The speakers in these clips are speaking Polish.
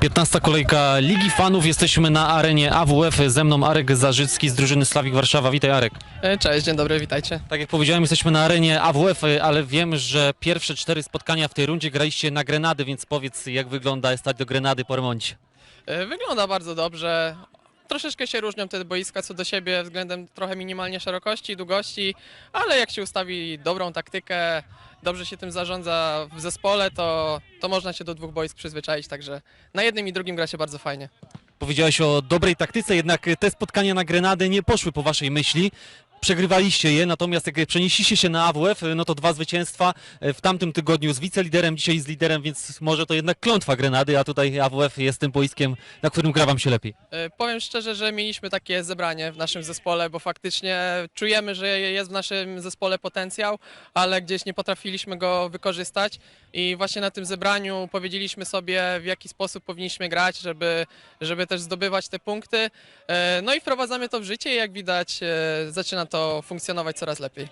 15 kolejka Ligi Fanów. Jesteśmy na arenie AWF. Ze mną Arek Zarzycki z drużyny Slawik Warszawa. Witaj Arek. E, Cześć, dzień dobry, witajcie. Tak jak powiedziałem, jesteśmy na arenie AWF, ale wiem, że pierwsze cztery spotkania w tej rundzie graliście na Grenady, więc powiedz jak wygląda stać do Grenady po remoncie. E, Wygląda bardzo dobrze. Troszeczkę się różnią te boiska co do siebie względem trochę minimalnie szerokości, długości, ale jak się ustawi dobrą taktykę, dobrze się tym zarządza w zespole, to, to można się do dwóch boisk przyzwyczaić, także na jednym i drugim gra się bardzo fajnie. Powiedziałeś o dobrej taktyce, jednak te spotkania na Grenady nie poszły po waszej myśli. Przegrywaliście je, natomiast jak przenieśliście się na AWF, no to dwa zwycięstwa w tamtym tygodniu z wiceliderem, dzisiaj z liderem, więc może to jednak klątwa Grenady, a tutaj AWF jest tym boiskiem, na którym gra wam się lepiej. E, Powiem szczerze, że mieliśmy takie zebranie w naszym zespole, bo faktycznie czujemy, że jest w naszym zespole potencjał, ale gdzieś nie potrafiliśmy go wykorzystać i właśnie na tym zebraniu powiedzieliśmy sobie, w jaki sposób powinniśmy grać, żeby, żeby też zdobywać te punkty. E, No i wprowadzamy to w życie i jak widać e, zaczyna to funkcjonować coraz lepiej.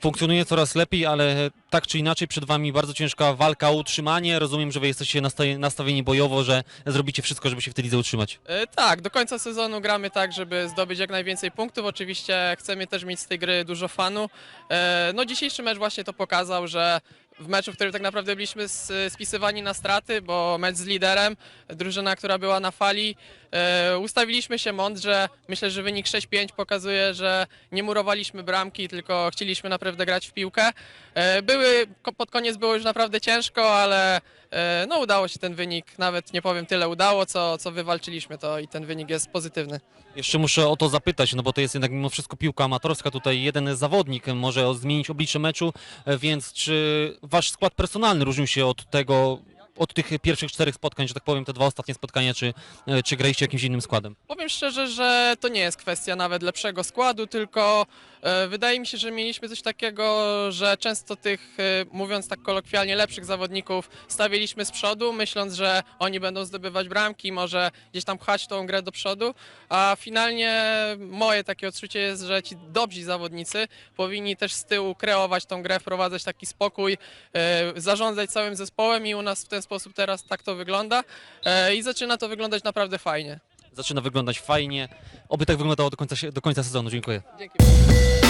Funkcjonuje coraz lepiej, ale tak czy inaczej przed wami bardzo ciężka walka o utrzymanie. Rozumiem, że wy jesteście nastawi- nastawieni bojowo, że zrobicie wszystko, żeby się w tej lidze utrzymać. E, Tak, do końca sezonu gramy tak, żeby zdobyć jak najwięcej punktów. Oczywiście chcemy też mieć z tej gry dużo fanu. E, No dzisiejszy mecz właśnie to pokazał, że w meczu, w którym tak naprawdę byliśmy spisywani na straty, bo mecz z liderem, drużyna, która była na fali, ustawiliśmy się mądrze. Myślę, że wynik 6-5 pokazuje, że nie murowaliśmy bramki, tylko chcieliśmy naprawdę grać w piłkę. E, Były, pod koniec było już naprawdę ciężko, ale e, no udało się ten wynik, nawet nie powiem tyle udało, co, co wywalczyliśmy to i ten wynik jest pozytywny. Jeszcze muszę o to zapytać, no bo to jest jednak mimo wszystko piłka amatorska. Tutaj jeden zawodnik może zmienić oblicze meczu, e, więc czy wasz skład personalny różnił się od tego, od tych pierwszych czterech spotkań, że tak powiem, te dwa ostatnie spotkania, czy, e, czy graliście jakimś innym składem? Powiem szczerze, że to nie jest kwestia nawet lepszego składu, tylko e, wydaje mi się, że mieliśmy coś takiego, że często tych, e, mówiąc tak kolokwialnie, lepszych zawodników stawiliśmy z przodu, myśląc, że oni będą zdobywać bramki, może gdzieś tam pchać tą grę do przodu, a finalnie moje takie odczucie jest, że ci dobrzy zawodnicy powinni też z tyłu kreować tą grę, wprowadzać taki spokój, zarządzać całym zespołem i u nas w ten sposób teraz tak to wygląda e, i zaczyna to wyglądać naprawdę fajnie. Zaczyna wyglądać fajnie. Oby tak wyglądało do końca, do końca sezonu. Dziękuję. Dzięki.